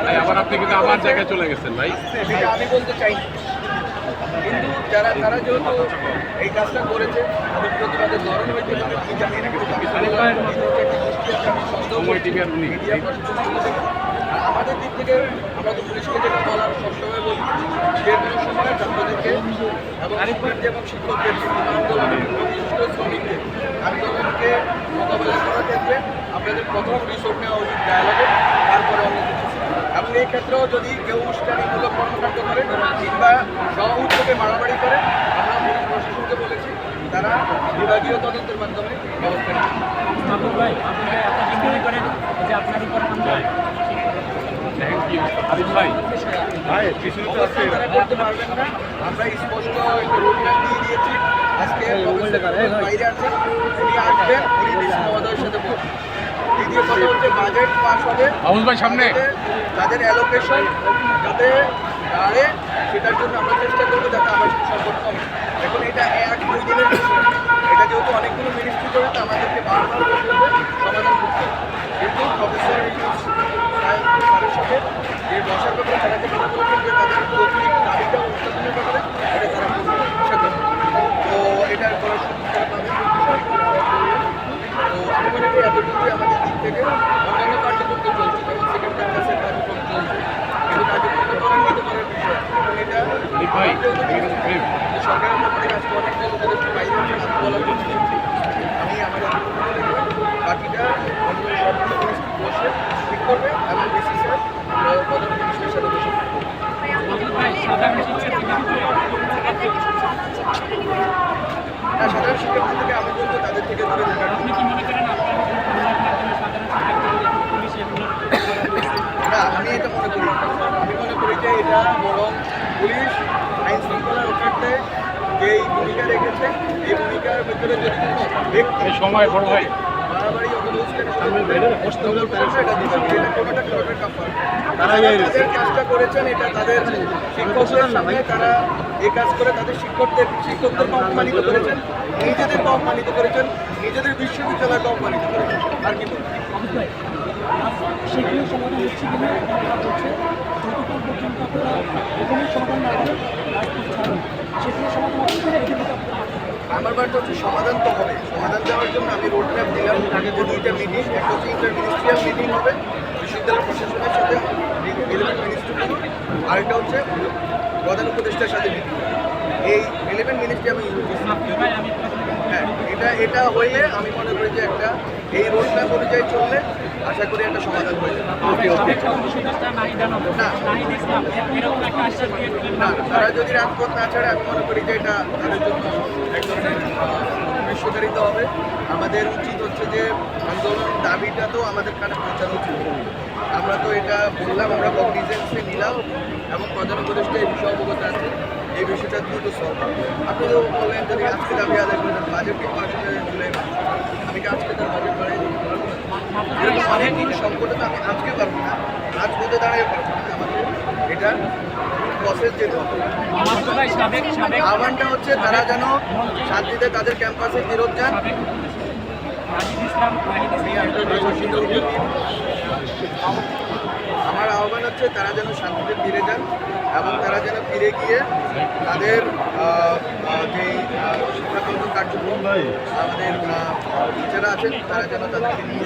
ভাই আবার আপনি কিন্তু আমার জায়গায় চলে গেছেন ভাই। আমি বলতে চাই কিন্তু যারা তারা যেহেতু এই কাজটা করেছে তাদের ধরন হয়েছে আমি জানি না কিন্তু আমাদের দিক থেকে আমরা তো পুলিশকে যেটা বলার সবসময় বলি যে কোনো সময় ছাত্রদেরকে এবং শিক্ষকদের বিভিন্ন আন্দোলনে বিশিষ্ট শ্রমিকদের আন্দোলনকে মোকাবেলা করার ক্ষেত্রে আপনাদের প্রথম রিসোর্ট নেওয়া উচিত ডায়ালগে তারপরে অন্য কিছু এবং এই ক্ষেত্রেও যদি কেউ উস্কানিমূলক কর্মকাণ্ড করে কিংবা স্ব উদ্যোগে মারামারি করে আমরা পুলিশ প্রশাসনকে বলেছি তারা বিভাগীয় তদন্তের মাধ্যমে ব্যবস্থা নেবে। ভাই আপনি আপনার কি মনে করেন যে আপনার উপর হামলা? থ্যাংক ইউ ভাই। ভাই পিছনে তো আছে তারা করতে পারবেন না। আমরা স্পষ্ট একটা রোডম্যাপ দিয়ে দিয়েছি। আজকে বাইরে আসবেন উনি মহোদয়ের সাথে বসবেন। দ্বিতীয় কথা হচ্ছে বাজেট পাস হবে। হাউস ভাই সামনে। তাদের অ্যালোকেশন যাতে দাঁড়ে সেটার জন্য আমরা চেষ্টা করব যাতে আবাসিক সংকট কমে। এখন এটা এক দুই দিনের বিষয় না। এটা যেহেতু অনেকগুলো মিনিস্ট্রি করে তো আমাদেরকে বারবার বলতে হবে সমাধান করতে হবে কিন্তু প্রফেসর ইউনুস সাহেব স্যারের সাথে যে বসার ব্যাপারে তারা যে কথা বলেছেন যে তাদের যৌক্তিক দাবিটা উত্থাপনের ব্যাপারে এটা তারা করবে আশা করি তো এটার করার সুযোগ তারা পাবে তো আমি মনে করি এতটুকুই আমাদের দিক থেকে অন্যান্য কার্যক্রম তো চলছে যেমন সেকেন্ড ক্যাম্পাসের কার্যক্রম চলছে কিন্তু কার্যক্রম তো ত্বরান্বিত করার বিষয় এবং এটা আরিফ ভাই যেহেতু এটা প্রেম। যে সরকারের আজকে অনেকটা উপদেষ্টা বাইরে আমি বলার আমি আমার এতটুকু করি বাকিটা বসে করবে এবং বিসি স্যার সাধারণ শিক্ষার্থীদের না সাধারণ শিক্ষার্থী থেকে আমি বলব তাদের থেকে দূরে থাকার না আমি এটা মনে করি আমি মনে করি যে এটা বরং পুলিশ আইন যেই ভূমিকা রেখেছে এই ভূমিকার ভিতরে যদি সময় বড় তাদের কাজটা করেছেন এটা তাদের শিক্ষকদের সামনে তারা এই কাজ করে তাদের শিক্ষকদের শিক্ষকদেরকে অপমানিত করেছেন নিজেদেরকে অপমানিত করেছেন নিজেদের বিশ্ববিদ্যালয়কে অপমানিত করেছেন আর কি বলব? সেগুলো সমাধান হচ্ছে কিনা হচ্ছে যতক্ষণ পর্যন্ত আপনারা এখানে সমাধান না হয় রাজপথ ছাড়ুন সেগুলো সমাধান হচ্ছে কিনা এটা কিন্তু আপনারা আমার বার্তা হচ্ছে সমাধান তো হবে। সমাধান দেওয়ার জন্য আমি রোড ম্যাপ দিলাম। আগে দুইটা মিটিং একটা হচ্ছে ইন্টার মিনিস্ট্রিয়াল মিটিং হবে। বিশ্ববিদ্যালয় প্রশাসনের সাথে রিলেভেন্ট মিনিস্ট্রি আরেকটা হচ্ছে প্রধান উপদেষ্টার সাথে মিটিং এই রিলেভেন্ট মিনিস্ট্রি আমি হ্যাঁ এটা এটা হইলে আমি মনে করি যে একটা এই রোড ম্যাপ অনুযায়ী চললে আশা করি একটা সমাধান হয়ে যাবে। উপদেষ্টা নাহিদ আলম না। তারা যদি রাজপথ না ছাড়ে আমি মনে করি যে এটা তাদের জন্য এক ধরনের বিশ্বকারিত হবে। আমাদের উচিত হচ্ছে যে আন্দোলন দাবিটা তো আমাদের কানে পৌঁছানো উচিত। আমরা তো এটা বললাম আমরা কগনিজেন্সে নিলাম এবং প্রধান উপদেষ্টা এই বিষয়ে অবগত আছে এই বিষয়টা দ্রুত সলভ আপনি তো বললেন যদি আজকে দাবি আদায় করবেন বাজেট আসলে জুলাই আমি কি আজকে তার বাজেট বাড়াই দিতে পারব না এরকম সংকটে তো আমি আজকে পারব না আজ পথে দাঁড়িয়ে পারব না। আমাদের এটা প্রসেস যেতে হবে। আহ্বানটা হচ্ছে তারা যেন শান্তিতে তাদের ক্যাম্পাসে ফেরত যান। আমার আহ্বান হচ্ছে তারা যেন শান্তিতে ফিরে যান। এবং তারা যেন ফিরে গিয়ে তাদের যে শিক্ষাগত কার্যক্রম, আমাদের টিচাররা আছেন, তারা যেন তাদেরকে নিয়ে